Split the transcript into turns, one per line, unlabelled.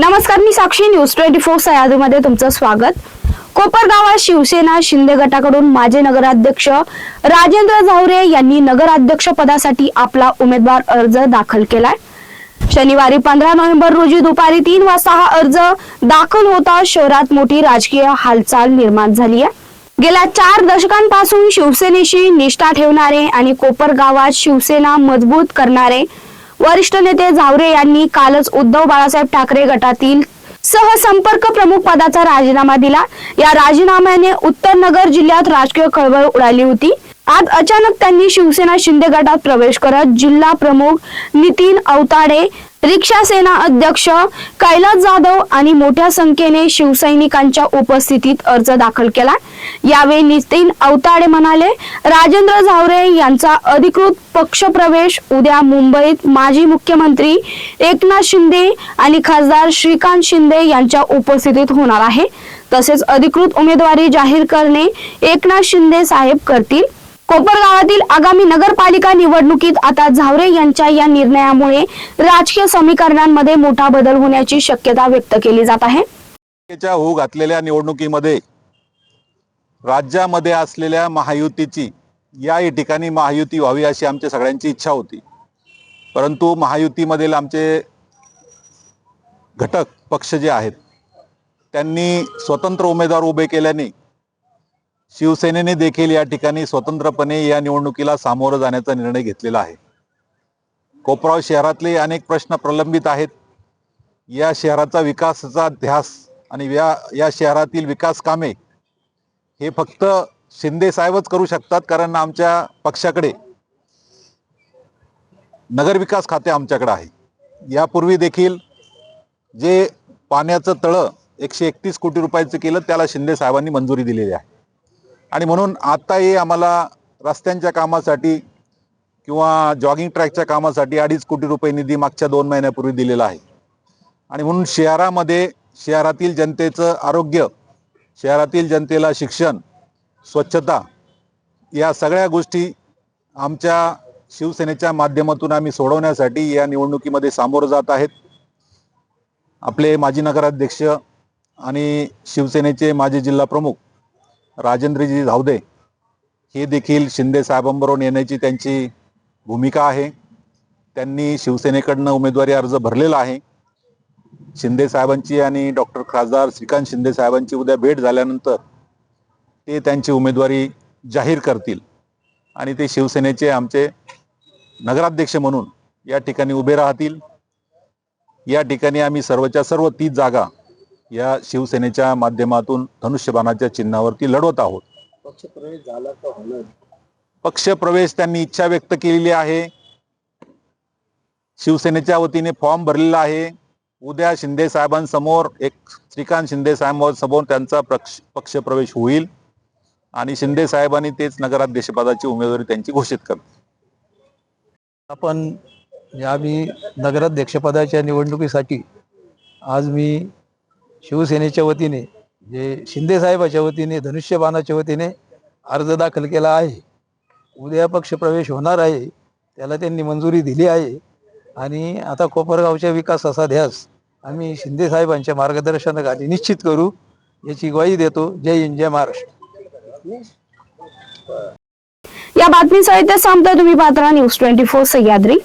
नमस्कार मी Sakshi. News twenty four सह्याद्रीमध्ये तुमचं स्वागत. कोपरगावात शिवसेना शिंदे गटाकडून माजी नगराध्यक्ष राजेंद्र झावरे यांनी नगराध्यक्ष पदासाठी आपला उमेदवार अर्ज दाखल केलाय. शनिवारी पंधरा नोव्हेंबर रोजी दुपारी तीन वाजता हा अर्ज दाखल होता. शहरात मोठी राजकीय हालचाल निर्माण झाली आहे. गेल्या चार दशकांपासून शिवसेनेशी निष्ठा ठेवणारे आणि कोपरगावात शिवसेना मजबूत करणारे वरिष्ठ नेते झावरे यांनी कालच उद्धव बाळासाहेब ठाकरे गटातील सहसंपर्क प्रमुख पदाचा राजीनामा दिला. या राजीनाम्याने उत्तर नगर जिल्ह्यात राजकीय खळबळ उडाली होती. आज अचानक त्यांनी शिवसेना शिंदे गटात प्रवेश करत जिल्हा प्रमुख नितीन अवताडे रिक्षा सेना अध्यक्ष कैलास जाधव आणि मोठ्या संख्येने शिवसैनिकांच्या उपस्थितीत अर्ज दाखल केला. यावेळी नितीन अवताडे म्हणाले राजेंद्र झावरे यांचा अधिकृत पक्षप्रवेश उद्या मुंबईत माजी मुख्यमंत्री एकनाथ शिंदे आणि खासदार श्रीकांत शिंदे यांच्या उपस्थितीत होणार आहे. तसेच अधिकृत उमेदवारी जाहीर करणे एकनाथ शिंदे साहेब करतील. कोपरगावातील आगामी नगरपालिका निवडणुकीत आता झावरे यांच्या या निर्णयामुळे राजकीय समीकरणांमध्ये मोठा बदल होण्याची शक्यता व्यक्त केली जात आहे.
होऊ घातलेल्या निवडणुकीमध्ये राज्यामध्ये असलेल्या महायुतीची याही ठिकाणी महायुती व्हावी अशी आमच्या सगळ्यांची इच्छा होती. परंतु महायुतीमधील आमचे घटक पक्ष जे आहेत त्यांनी स्वतंत्र उमेदवार उभे केल्याने शिवसेनेने देखील या ठिकाणी स्वतंत्रपणे या निवडणुकीला सामोरं जाण्याचा निर्णय घेतलेला आहे. कोपराव शहरातले अनेक प्रश्न प्रलंबित आहेत. या शहराचा विकासाचा ध्यास आणि या या शहरातील विकास कामे हे फक्त शिंदे साहेबच करू शकतात कारण आमच्या पक्षाकडे नगरविकास खाते आमच्याकडे आहे. यापूर्वी देखील जे पाण्याचं तळं एकशे एकतीस कोटी रुपयाचं केलं त्याला शिंदे साहेबांनी मंजुरी दिलेली आहे. आणि म्हणून आत्ताही आम्हाला रस्त्यांच्या कामासाठी किंवा जॉगिंग ट्रॅकच्या कामासाठी अडीच कोटी रुपये निधी मागच्या दोन महिन्यापूर्वी दिलेला आहे. आणि म्हणून शहरामध्ये शहरातील जनतेचं आरोग्य शहरातील जनतेला शिक्षण स्वच्छता या सगळ्या गोष्टी आमच्या शिवसेनेच्या माध्यमातून आम्ही सोडवण्यासाठी या निवडणुकीमध्ये सामोरं जात आहेत. आपले माजी नगराध्यक्ष आणि शिवसेनेचे माजी जिल्हा प्रमुख राजेंद्रजी धावदे हे देखील शिंदे साहेबांबरोबर येण्याची त्यांची भूमिका आहे. त्यांनी शिवसेनेकडनं उमेदवारी अर्ज भरलेला आहे. शिंदे साहेबांची आणि डॉक्टर खासदार श्रीकांत शिंदे साहेबांची उद्या भेट झाल्यानंतर ते त्यांची उमेदवारी जाहीर करतील. आणि ते शिवसेनेचे आमचे नगराध्यक्ष म्हणून या ठिकाणी उभे राहतील. या ठिकाणी आम्ही सर्वच्या सर्व तीस जागा या शिवसेनेच्या माध्यमातून धनुष्यबाणाच्या चिन्हावरती लढवत आहोत.
पक्षप्रवेश झाला का होणार?
पक्षप्रवेश त्यांनी इच्छा व्यक्त केलेली आहे. शिवसेनेच्या वतीने फॉर्म भरलेला आहे. उद्या शिंदे साहेबांसमोर एक श्रीकांत शिंदे साहेबांसमोर त्यांचा पक्ष पक्षप्रवेश होईल आणि शिंदे साहेबांनी तेच नगराध्यक्षपदाची उमेदवारी त्यांची घोषित करतील.
आपण या मी नगराध्यक्षपदाच्या निवडणुकीसाठी आज मी शिवसेनेच्या वतीने जे शिंदे साहेबाच्या वतीने धनुष्यबाणाच्या वतीने अर्ज दाखल केला आहे. उद्या पक्षप्रवेश होणार आहे त्याला त्यांनी मंजुरी दिली आहे. आणि आता कोपरगावच्या विकासाचा ध्यास आम्ही शिंदे साहेबांच्या मार्गदर्शनाखाली निश्चित करू याची ग्वाही देतो. जय हिंद जय महाराष्ट्र.
या बातमीसह इथे संपतोय तुम्ही पाहता. News twenty four Sahyadri.